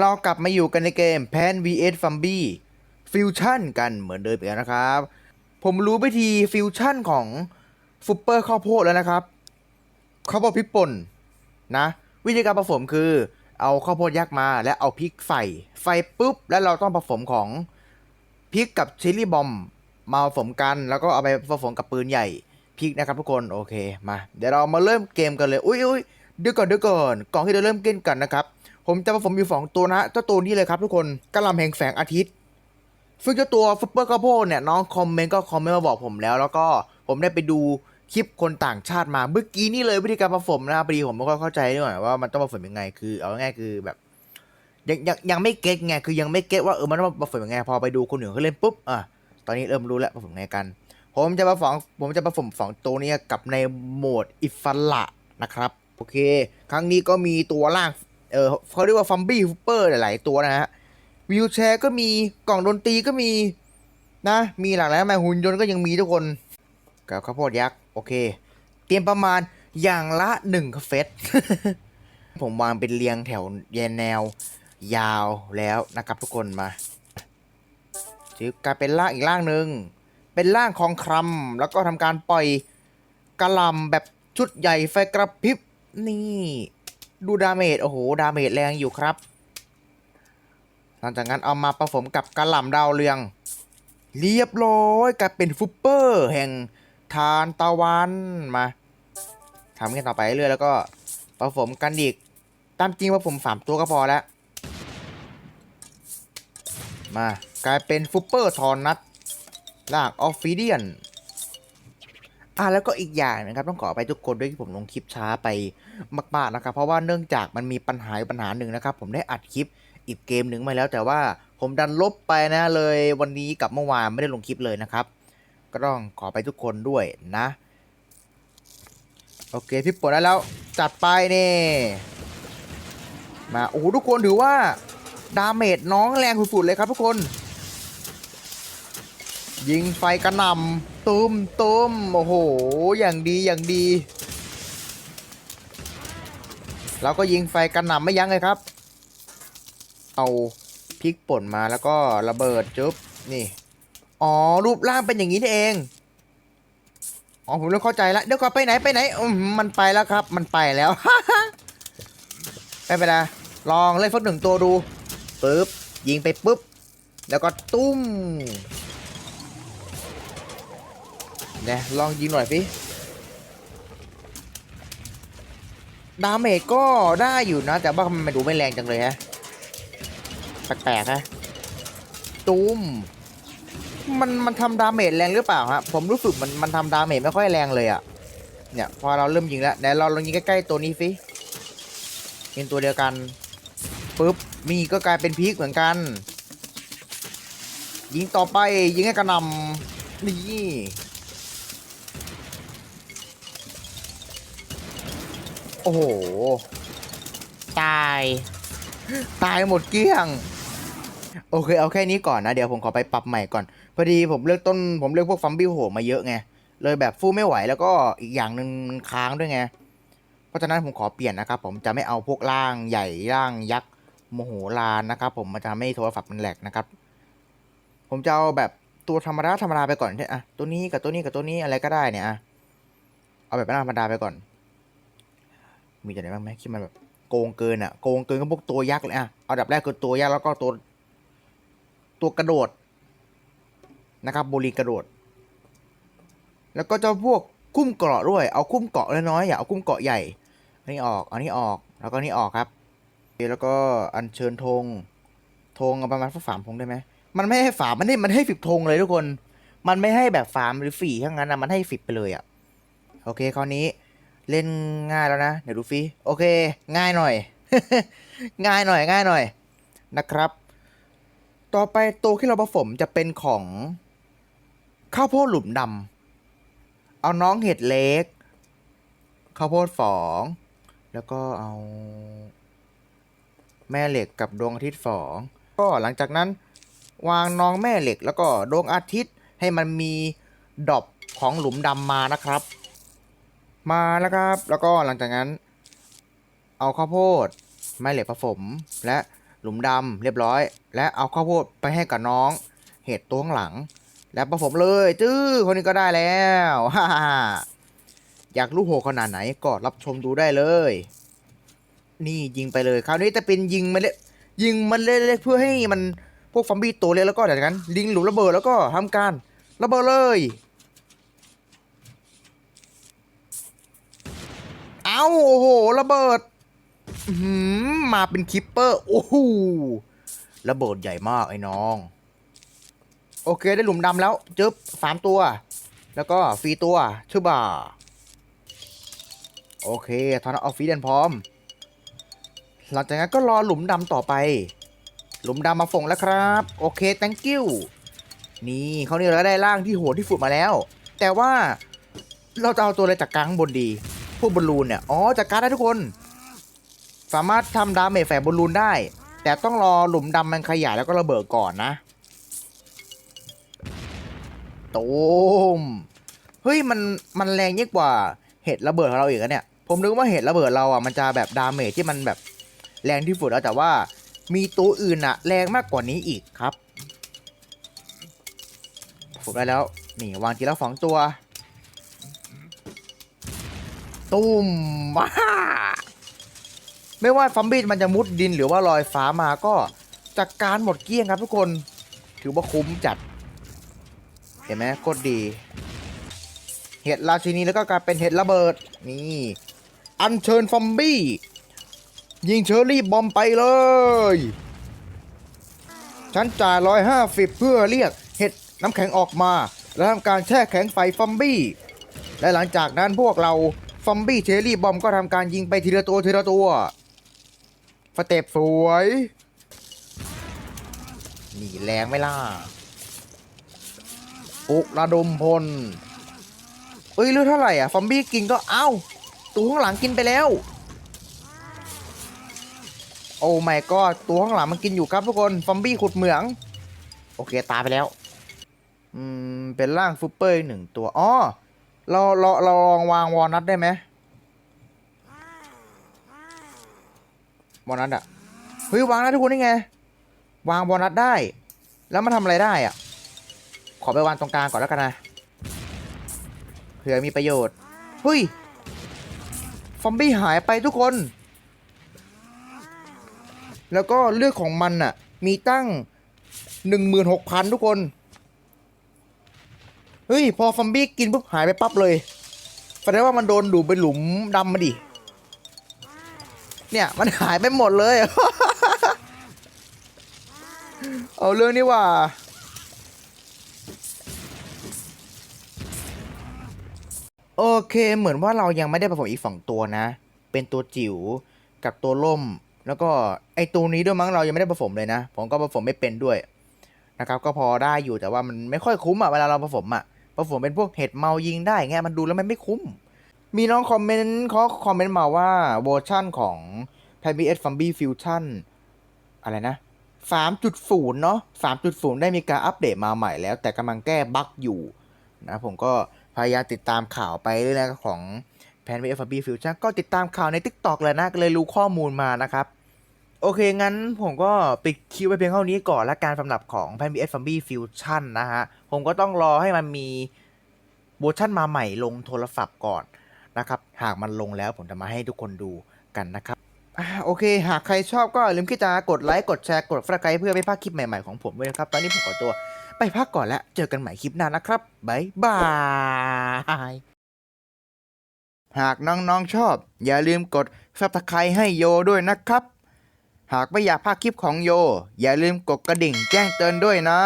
เรากลับมาอยู่กันในเกม Pan vs f u m b y Fusion กันเหมือนเดิมอีกแล้วนะครับ ผมรู้วิธีฟิวชั่นของฟุปเปอร์ข้าวโพดแล้วนะครับข้าวโพดพริกป่นนะ วิธีการผสมคือเอาข้าวโพดยักษ์มาและเอาพริกใส่ไฟปุ๊บ แล้วเราต้องผสมของพริกกับชิลลี่บอมมาผสมกัน แล้วก็เอาไปผสมกับปืนใหญ่พริกนะครับทุกคนโอเคมา เดี๋ยวเรามาเริ่มเกมกันเลย อุ้ยอุ้ยเดี๋ยวก่อนเดี๋ยวก่อนก่อนที่จะเริ่มเกมกันนะครับ ผมจะผสมอยู่สองตัวนะเจ้าตัวนี้เลยครับทุกคนกระลำแห่งแสงอาทิตย์ ซึ่งเจ้าตัวฟุปเปอร์ข้าวโพดเนี่ยน้องคอมเมนต์ก็คอมเมนต์มาบอกผมแล้ว แล้วก็ผมได้ไปดูคลิปคนต่างชาติมาเมื่อกี้นี่เลยวิธีการผสมนะครับพอดีผมไม่ค่อยเข้าใจด้วยว่ามันต้องผสมยังไง คือ เอาง่ายคือแบบยังยังยังไม่เก็ตไงคือยังไม่เก็ตว่าเออมันต้องผสมยังไงพอไปดูคนอื่นเขาเล่นปุ๊บอะตอนนี้เริ่มรู้แล้วผสมยังไงกัน ผมจะมาฝองผมจะผสมสองตัวนี้กับในโหมดอิฟละนะครับโอเค ครั้งนี้ก็มีตัวล่าง เออเขาเรียกว่าฟัมบี้ฟุปเปอร์หลายๆตัวนะฮะวิวแชร์ก็มีกล่องดนตรีก็มีนะ มีหลากหลายมาหุ่นยนต์ก็ยังมีทุกคนกับข้าวโพดยักษ์โอเค เตรียมประมาณอย่างละหนึ่งเฟสผมวางเป็นเรียงแถวแยนแนวยาวแล้วนะครับทุกคนมาถือกลายเป็นร่างอีกร่างหนึ่งเป็นร่างของครัมแล้วก็ทำการปล่อยกระลำแบบชุดใหญ่ไฟกระพริบนี่ ดูดาเมจโอ้โหดาเมจแรงอยู่ครับ หลังจากนั้นเอามาผสมกับกระหล่ำดาวเรือง เรียบร้อยกลายเป็นฟุปเปอร์แห่งทานตะวันมาทำกันต่อไปเรื่อยแล้วก็ผสมกันอีก ตามจริงว่าผมสามตัวก็พอแล้ว มากลายเป็นฟุปเปอร์ทอนนัทลากออฟฟิเดียน อะแล้วก็อีกอย่างนะครับต้องขอไปทุกคนด้วยที่ผมลงคลิปช้าไปมากๆนะครับ เพราะว่าเนื่องจากมันมีปัญหาปัญหาหนึ่งนะครับ ผมได้อัดคลิปอีกเกมหนึ่งมาแล้ว แต่ว่าผมดันลบไปนะเลยวันนี้กับเมื่อวานไม่ได้ลงคลิปเลยนะครับ ก็ต้องขอไปทุกคนด้วยนะ โอเคพี่ปลดได้แล้วจัดไปนี่มาโอ้โหทุกคนถือว่าดาเมจน้องแรงสุดๆเลยครับทุกคน ยิงไฟกระหน่ำ ตุ้มตุ้มโอ้โห อย่างดีอย่างดีแล้วก็ยิงไฟกระหน่ำไม่ยั้งเลยครับ เอาพริกป่นมาแล้วก็ระเบิดจุ๊บนี่ อ๋อ รูปร่างเป็นอย่างนี้นี่เอง อ๋อ ผมเริ่มเข้าใจแล้ว เดี๋ยวก่อนไปไหนไปไหนมันไปแล้วครับ มันไปแล้วไม่เป็นไรลองเล่นฟักหนึ่งตัวดูปึ๊บยิงไปปุ๊บ แล้วก็ตุ้ม นี่ยลองยิงหน่อยสิดาเมจก็ได้อยู่นะ แต่ว่ามันดูไม่แรงจังเลยฮะแปลกๆฮะตูมมันมันทำดาเมจแรงหรือเปล่าฮะผมรู้สึกมันมันทำดาเมจไม่ค่อยแรงเลยอะเนี่ยพอเราเริ่มยิงแล้วไหนเราลองยิงใกล้ๆตัวนี้สิยิงตัวเดียวกันปุ๊บมีก็กลายเป็นพีคเหมือนกัน ยิงต่อไปยิงให้กระหนำนี่ โอ้โห ตาย ตายหมดเกลี้ยง โอเคเอาแค่นี้ก่อนนะ เดี๋ยวผมขอไปปรับใหม่ก่อน พอดีผมเลือกต้นผมเลือกพวกฟัมบิโหมาเยอะไง เลยแบบฟูไม่ไหวแล้วก็อีกอย่างหนึ่งมันค้างด้วยไง เพราะฉะนั้นผมขอเปลี่ยนนะครับ ผมจะไม่เอาพวกร่างใหญ่ร่างยักษ์โมโหลานนะครับ ผมมันจะไม่โทรศัพท์มันแหลกนะครับ ผมจะเอาแบบตัวธรรมดาธรรมดาไปก่อนเนี่ยอะตัวนี้กับตัวนี้กับตัวนี้อะไรก็ได้เนี่ยอะเอาแบบธรรมดาไปก่อน มีตัวไหนบ้างไหมที่มันแบบโกงเกินอะโกงเกินก็พวกตัวยักษ์เลยอะเอาดับแรกคือตัวยักษ์แล้วก็ตัว ตัวกระโดดนะครับโบลีกระโดด แล้วก็จะพวกคุ้มเกราะด้วย เอาคุ้มเกราะน้อยๆอย่าเอาคุ้มเกราะใหญ่อันนี้ออกอันนี้ออกแล้วก็นนี้ออกครับแล้วก็อัญเชิญธงธงประมาณสักสามธงได้ไหมมันไม่ให้ฝามันให้มันให้สิบธงเลยทุกคน มันไม่ให้แบบฟามหรือฝีทั้งนั้นนะมันให้สิบไปเลยอะ โอเคคราวนี้ เล่นง่ายแล้วนะ เดี๋ยวดูฟีโอเค ง่ายหน่อย ง่ายหน่อย ง่ายหน่อยนะครับ ต่อไปตัวที่เราผสมจะเป็นของข้าวโพดหลุมดำเอาน้องเห็ดเล็กข้าวโพดฝอง แล้วก็เอา แม่เหล็กกับดวงอาทิตย์ฝอง ก็หลังจากนั้นวางน้องแม่เหล็กแล้วก็ดวงอาทิตย์ให้มันมีดอบของหลุมดำมานะครับ มาแล้วครับ แล้วก็หลังจากนั้น เอาข้าวโพดไม้เหล็กผสมและหลุมดำเรียบร้อย และเอาข้าวโพดไปให้กับน้อง เห็ดตัวข้างหลัง แล้วประผมเลยจื้อคนนี้ก็ได้แล้วฮ่าอยากรู้โหขนาดไหนก็รับชมดูได้เลย นี่ยิงไปเลย คราวนี้จะเป็นยิงมันเล็ยิงมันเล็กๆเพื่อให้มันพวกฟอมบี้ตัวเล็กแล้วก็จากนั้นลิงหลุมระเบิดแล้วก็ทำการระเบิดเลย เอาโอ้โห ระเบิดมาเป็นคิปเปอร์ โอ้โหระเบิดใหญ่มากไอ้น้อง โอเคได้หลุมดำแล้วจึ๊บสามตัว แล้วก็ฟรีตัวชื่อบาโอเคทอนออฟฟิเดนพร้อม หลังจากนั้นก็รอหลุมดำต่อไป หลุมดำมาฝงแล้วครับ โอเค thank you นี่เขาเนี่ยเราได้ร่างที่โหดที่สุดมาแล้ว แต่ว่าเราจะเอาตัวอะไรจากกลางบนดี วกบอลลูนเนี่ย อ๋อจากการดได้ทุกคน สามารถทำดาเมจแฝงบอลลูนได้ แต่ต้องรอหลุมดำมันขยายแล้วก็ระเบิดก่อนนะตูมเฮ้ยมันมันแรงยิ่งกว่าเห็ดระเบิดของเราอีกอะเนี่ย ผมนึกว่าเห็ดระเบิดเราอะมันจะแบบดาเมจที่มันแบบแรงที่สุดแล้วแต่ว่ามีตัวอื่นอะแรงมากกว่านี้อีกครับผมได้แล้วนี่วางทีละสองตัว ตุ้มว้าไม่ว่าฟัมบี้มันจะมุดดินหรือว่าลอยฟ้ามาก็จัดกการหมดเกลี้ยงครับทุกคน ถือว่าคุ้มจัด เห็นไหมโคตรดี เห็ดราชินีแล้วก็กลายเป็นเห็ดระเบิด นี่ อัญเชิญฟอมบี้ ยิงเชอรี่บอมไปเลย ฉันจ่ายร้อยห้าสิบเพื่อเรียกเห็ดน้ำแข็งออกมา แล้วทำการแช่แข็งไฟฟอมบี้ และหลังจากนั้นพวกเรา ฟอมบี้เชอรี่บอมก็ทำการยิงไปทีละตัวทีละตัวสเต็ปสวย นี่แรงไม่ล่ะปลุกระดมพล เอ้ยเลือดเท่าไหร่อะฟอมบี้กินก็เอ้าตัวข้างหลังกินไปแล้ว โอ้ไม่ก็ตัวข้างหลังมันกินอยู่ครับทุกคนฟอมบี้ขุดเหมือง โอเคตายไปแล้ว อืม เป็นร่างฟูเปอร์หนึ่งตัว อ๋อ เราเราเราลองวางวอลนัทได้ไหมวอลนัทอะเฮ้ยวางได้ทุกคนนี่ไง วางวอลนัทได้ แล้วมันทำอะไรได้อะขอไปวางตรงกลางก่อนแล้วกันนะเผื่อมีประโยชน์เฮ้ยฟอมบี้หายไปทุกคน แล้วก็เลือดของมันน่ะ มีตั้งหนึ่งหมื่นหกพันทุกคน เฮ้ย พอฟอมบี้กินปุ๊บหายไปปั๊บเลยแสดงว่ามันโดนดูดไปหลุมดำมาดิ เนี่ย มันหายไปหมดเลย เอาเรื่องนี้ว่า โอเคเหมือนว่าเรายังไม่ได้ผสมอีกสองตัวนะ เป็นตัวจิ๋วกับตัวล่ม แล้วก็ไอตัวนี้ด้วยมั้งเรายังไม่ได้ผสมเลยนะ ผมก็ผสมไม่เป็นด้วยนะครับ ก็พอได้อยู่แต่ว่ามันไม่ค่อยคุ้มอะเวลาเราผสมอะ ผสมเป็นพวกเห็ดเมายิงได้ไงมันดูแล้วมันไม่คุ้ม มีน้องคอมเมนต์เขาคอมเมนต์มาว่าเวอร์ชั่นของแพ p b s f u m b y Fusion อะไรนะ3.0เนาะ3.0ได้มีการอัปเดตมาใหม่แล้ว แต่กำลังแก้บั๊กอยู่นะผมก็พยายามติดตามข่าวไปเรื่อยๆของ p a n v f b Fusion ก็ติดตามข่าวใน TikTok เลยนะ ก็เลยรู้ข้อมูลมานะครับ โอเค งั้นผมก็ปิดคลิปไว้เพียงเท่านี้ก่อนและการสำหรับของ p a n v f b Fusion นะฮะ ผมก็ต้องรอให้มันมีเวอร์ชันมาใหม่ลงโทรศัพท์ก่อนนะครับ หากมันลงแล้วผมจะมาให้ทุกคนดูกันนะครับอโอเค หากใครชอบก็อย่าลืมที่จะกดไลค์ กดแชร์ กดฟลกไกเพื่อไม่พลาดคลิปใหม่ๆของผมด้วยนะครับ ตอนนี้ผมขอตัวไปพักก่อนแล้ว เจอกันใหม่คลิปหน้านะครับบ๊ายบาย หากน้องๆชอบ อย่าลืมกด subscribe ให้โยด้วยนะครับ หากไม่อยากพลาดคลิปของโย อย่าลืมกดกระดิ่งแจ้งเตือนด้วยนะ